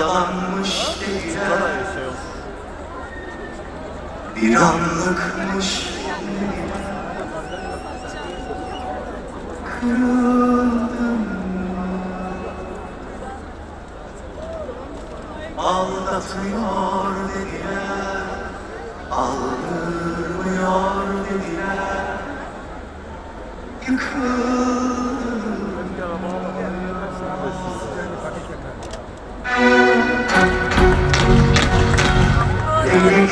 yalanmış olsun. Bir anlıkmış. Kırıldım. Aldatıyor dediler. Aldırmıyor dediler. Yıkıldım